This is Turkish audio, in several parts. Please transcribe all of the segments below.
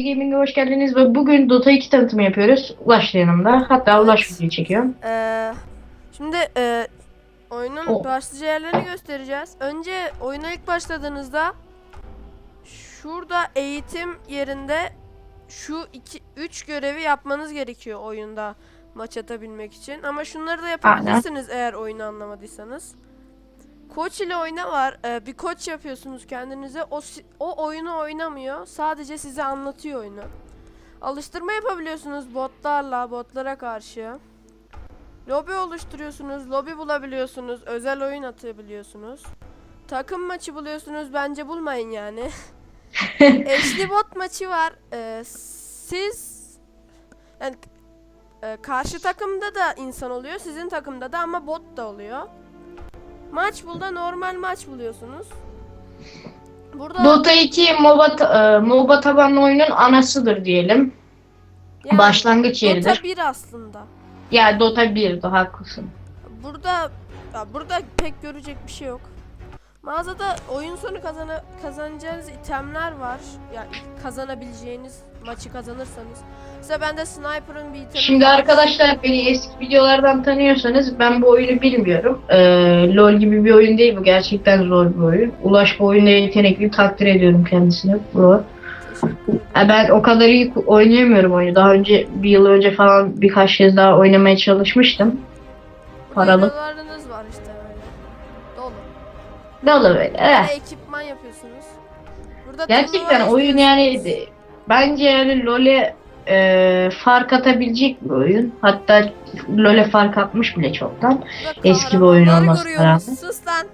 Gaming'e hoş geldiniz ve bugün Dota 2 tanıtımı yapıyoruz. Ulaş da yanımda. Hatta Ulaş videoyu çekiyor. Ee, şimdi e, oyunun O. başlıca yerlerini göstereceğiz. Önce oyuna ilk başladığınızda şurada eğitim yerinde şu iki üç görevi yapmanız gerekiyor oyunda maç atabilmek için. Ama şunları da yapabilirsiniz eğer oyunu anlamadıysanız. Koç ile oyna var. Ee, bir koç yapıyorsunuz kendinize. O o oyunu oynamıyor. Sadece size anlatıyor oyunu. Alıştırma yapabiliyorsunuz botlarla, botlara karşı. Lobi oluşturuyorsunuz, lobi bulabiliyorsunuz, özel oyun atabiliyorsunuz. Takım maçı buluyorsunuz, bence bulmayın yani. Eşli bot maçı var. Ee, siz yani e, karşı takımda da insan oluyor, sizin takımda da ama bot da oluyor. Maç bulda normal maç buluyorsunuz. Burada Dota 2 MOBA, e, MOBA tabanlı oyunun anasıdır diyelim. yani Başlangıç Dota yeridir. 1 aslında. Ya Dota 1'di haklısın. Burada ya burada pek görecek bir şey yok. Mağazada oyun sonu kazana, kazanacağınız itemler var. Yani kazanabileceğiniz maçı kazanırsanız. Mesela bende sniper'ın bir itemi Şimdi var. arkadaşlar beni eski videolardan tanıyorsanız ben bu oyunu bilmiyorum. Ee, LoL gibi bir oyun değil bu. Gerçekten zor bir oyun. Ulaş bu oyunda yetenekli takdir ediyorum kendisini. Ya Ben o kadar iyi oynayamıyorum oyunu. Daha önce bir yıl önce falan birkaç kez daha oynamaya çalışmıştım. Paralı. videolarınız var işte. Olur böyle. eh. Böyle ekipman yapıyorsunuz. Burada Gerçekten turnuva oyun yani bence yani LoL'e e, fark atabilecek bir oyun. Hatta LoL'e fark atmış bile çoktan. Burada eski bir oyun kahramanları olması görüyoruz. lazım. Sus lan.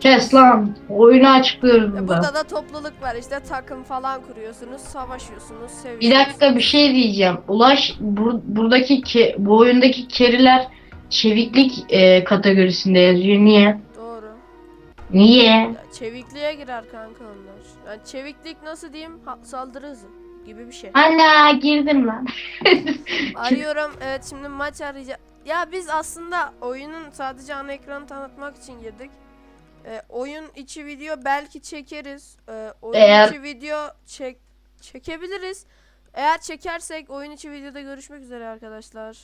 Kes lan. Oyunu açıklıyoruz Ya burada. burada da topluluk var işte takım falan kuruyorsunuz, savaşıyorsunuz, Bir seviyorsunuz. dakika bir şey diyeceğim. Ulaş bur- buradaki ke- bu oyundaki keriler çeviklik e, kategorisinde yazıyor. Niye? Niye? Ya çevikliğe girer kanka onlar. Yani çeviklik nasıl diyeyim? Ha, saldırı hızı gibi bir şey. Ana girdim lan. Arıyorum. Evet şimdi maç arayacağım. Ya biz aslında oyunun sadece ana ekranı tanıtmak için girdik. Ee, oyun içi video belki çekeriz. Ee, oyun Eğer- içi video çek çekebiliriz. Eğer çekersek oyun içi videoda görüşmek üzere arkadaşlar.